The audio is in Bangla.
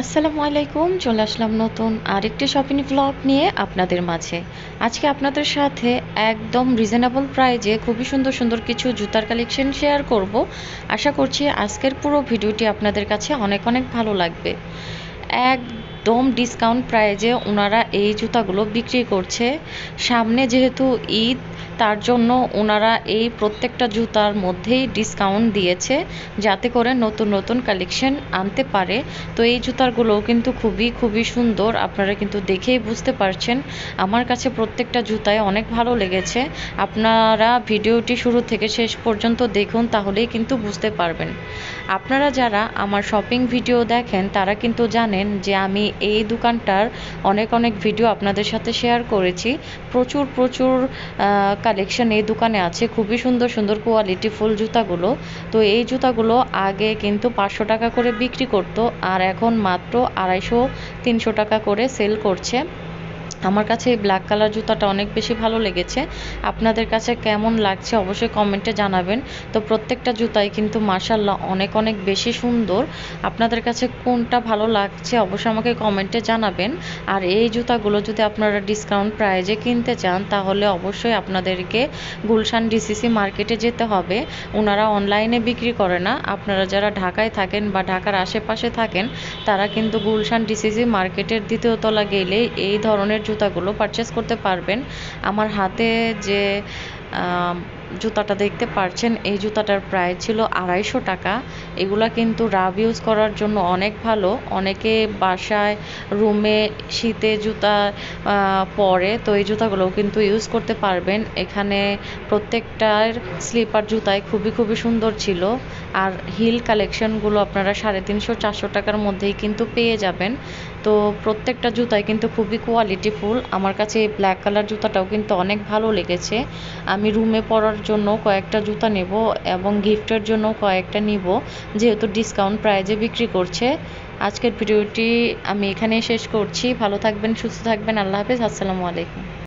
আসসালামু আলাইকুম, চলে আসলাম নতুন আরেকটি শপিং ব্লগ নিয়ে আপনাদের মাঝে। আজকে আপনাদের সাথে একদম রিজনেবল প্রাইজে খুবই সুন্দর সুন্দর কিছু জুতার কালেকশন শেয়ার করব। আশা করছি আজকের পুরো ভিডিওটি আপনাদের কাছে অনেক অনেক ভালো লাগবে। একদম ডিসকাউন্ট প্রাইজে ওনারা এই জুতাগুলো বিক্রি করছে। সামনে যেহেতু ঈদ তার জন্য ওনারা এই প্রত্যেকটা জুতার মধ্যেই ডিসকাউন্ট দিয়েছে, যাতে করে নতুন নতুন কালেকশন আনতে পারে। তো এই জুতারগুলোও কিন্তু খুবই খুবই সুন্দর। আপনারা কিন্তু দেখেই বুঝতে পারছেন। আমার কাছে প্রত্যেকটা জুতায় অনেক ভালো লেগেছে। আপনারা ভিডিওটি শুরু থেকে শেষ পর্যন্ত দেখুন, তাহলেই কিন্তু বুঝতে পারবেন। আপনারা যারা আমার শপিং ভিডিও দেখেন, তারা কিন্তু জানেন যে আমি এই দোকানটার অনেক অনেক ভিডিও আপনাদের সাথে শেয়ার করেছি। প্রচুর প্রচুর কালেকশন এই দোকানে আছে। খুবই সুন্দর সুন্দর কোয়ালিটি ফুল জুতাগুলো। তো এই জুতাগুলো আগে কিন্তু পাঁচশো টাকা করে বিক্রি করতো, আর এখন মাত্র আড়াইশো, তিনশো টাকা করে সেল করছে। আমার কাছে এই ব্ল্যাক কালার জুতাটা অনেক বেশি ভালো লেগেছে। আপনাদের কাছে কেমন লাগছে অবশ্যই কমেন্টে জানাবেন। তো প্রত্যেকটা জুতাই কিন্তু মার্শাল্লাহ অনেক অনেক বেশি সুন্দর। আপনাদের কাছে কোনটা ভালো লাগছে অবশ্যই আমাকে কমেন্টে জানাবেন। আর এই জুতাগুলো যদি আপনারা ডিসকাউন্ট প্রাইজে কিনতে চান, তাহলে অবশ্যই আপনাদেরকে গুলশান ডিসিসি মার্কেটে যেতে হবে। ওনারা অনলাইনে বিক্রি করে না। আপনারা যারা ঢাকায় থাকেন বা ঢাকার আশেপাশে থাকেন, তারা কিন্তু গুলশান ডিসিসি মার্কেটের দ্বিতীয় তলা গেলেই এই ধরনের জুতাগুলো পারচেস করতে পারবেন। আমার হাতে যে জুতাটা দেখতে পারছেন, এই জুতাটার প্রায় ছিল আড়াইশো টাকা। এগুলা কিন্তু রাব ইউজ করার জন্য অনেক ভালো। অনেকে বাসায় রুমে শীতে জুতা পরে তো এই জুতাগুলোও কিন্তু ইউজ করতে পারবেন। এখানে প্রত্যেকটার স্লিপার জুতায় খুবই খুবই সুন্দর ছিল। আর হিল কালেকশনগুলো আপনারা সাড়ে তিনশো, চারশো টাকার মধ্যেই কিন্তু পেয়ে যাবেন। তো প্রত্যেকটা জুতাই কিন্তু খুবই কোয়ালিটিফুল আমার কাছে এই ব্ল্যাক কালার জুতাটাও কিন্তু অনেক ভালো লেগেছে। আমি রুমে পরার জন্য কয়েকটা জুতা নেব এবং গিফটের জন্য কয়েকটা নিব, যেহেতু ডিসকাউন্ট প্রাইজে বিক্রি করছে। আজকের ভিডিওটি আমি এখানেই শেষ করছি। ভালো থাকবেন, সুস্থ থাকবেন। আল্লাহ হাফেজ। আসসালামু আলাইকুম।